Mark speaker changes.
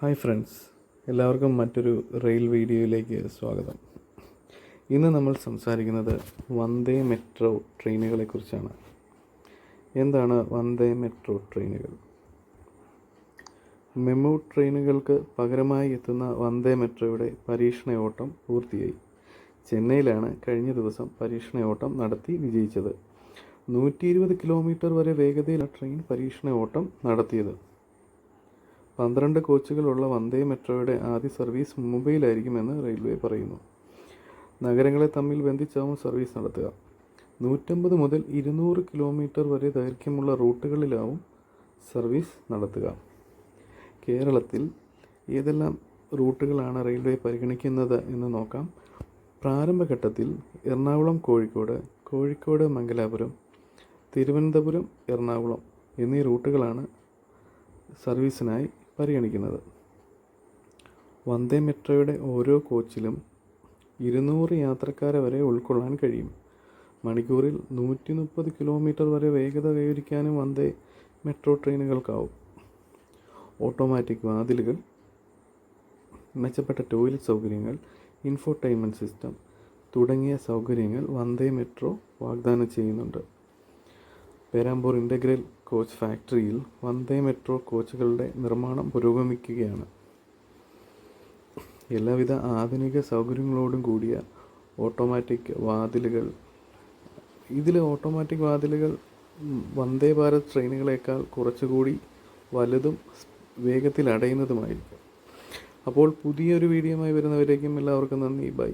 Speaker 1: Hi friends എല്ലാവർക്കും മറ്റൊരു rail വീഡിയോയിലേക്ക് സ്വാഗതം. ഇന്ന് നമ്മൾ സംസാരിക്കുന്നത് വന്ദേ മെട്രോ ട്രെയിനുകളെക്കുറിച്ചാണ് എന്താണ് വന്ദേ മെട്രോ ട്രെയിനുകൾ? മെമു ട്രെയിനുകൾക്ക് പകരമായി എത്തുന്ന വന്ദേ മെട്രോയുടെ പരീക്ഷണ ഓട്ടം പൂർത്തിയായി. ചെന്നൈയിലാണ് കഴിഞ്ഞ ദിവസം പരീക്ഷണ ഓട്ടം നടത്തി വിജയിച്ചത്. നൂറ്റി ഇരുപത് കിലോമീറ്റർ വരെ വേഗതയിലാണ് ട്രെയിൻ പരീക്ഷണ ഓട്ടം നടത്തിയത്. പന്ത്രണ്ട് കോച്ചുകളുള്ള വന്ദേ മെട്രോയുടെ ആദ്യ സർവീസ് മുംബൈയിലായിരിക്കുമെന്ന് റെയിൽവേ പറയുന്നു. നഗരങ്ങളെ തമ്മിൽ ബന്ധിച്ചാവും സർവീസ് നടത്തുക. നൂറ്റമ്പത് മുതൽ ഇരുന്നൂറ് കിലോമീറ്റർ വരെ ദൈർഘ്യമുള്ള റൂട്ടുകളിലാവും സർവീസ് നടത്തുക. കേരളത്തിൽ ഏതെല്ലാം റൂട്ടുകളാണ് റെയിൽവേ പരിഗണിക്കുന്നത് എന്ന് നോക്കാം. പ്രാരംഭഘട്ടത്തിൽ എറണാകുളം കോഴിക്കോട് കോഴിക്കോട് മംഗലാപുരം തിരുവനന്തപുരം എറണാകുളം എന്നീ റൂട്ടുകളാണ് സർവീസിനായി പരിഗണിക്കുന്നത്. വന്ദേ മെട്രോയുടെ ഓരോ കോച്ചിലും ഇരുന്നൂറ് യാത്രക്കാരെ വരെ ഉൾക്കൊള്ളാൻ കഴിയും. മണിക്കൂറിൽ നൂറ്റി മുപ്പത് കിലോമീറ്റർ വരെ വേഗത കൈവരിക്കാനും വന്ദേ മെട്രോ ട്രെയിനുകൾക്കാവും. ഓട്ടോമാറ്റിക് വാതിലുകൾ മെച്ചപ്പെട്ട ടോയ്ലറ്റ് സൗകര്യങ്ങൾ ഇൻഫോർടൈൻമെന്റ് സിസ്റ്റം തുടങ്ങിയ സൗകര്യങ്ങൾ വന്ദേ മെട്രോ വാഗ്ദാനം ചെയ്യുന്നുണ്ട്. പേരാമ്പൂർ ഇന്റഗ്രൽ കോച്ച് ഫാക്ടറിയിൽ വന്ദേ മെട്രോ കോച്ചുകളുടെ നിർമ്മാണം പുരോഗമിക്കുകയാണ്. എല്ലാവിധ ആധുനിക സൗകര്യങ്ങളോടും കൂടിയ ഓട്ടോമാറ്റിക് വാതിലുകൾ ഇതിൽ ഓട്ടോമാറ്റിക് വാതിലുകൾ വന്ദേ ഭാരത് ട്രെയിനുകളേക്കാൾ കുറച്ചുകൂടി വലുതും വേഗത്തിൽ അടയുന്നതുമായിരിക്കും. അപ്പോൾ പുതിയൊരു വീഡിയോയുമായി വരുന്നവരേക്കും എല്ലാവർക്കും നന്ദി. ബൈ.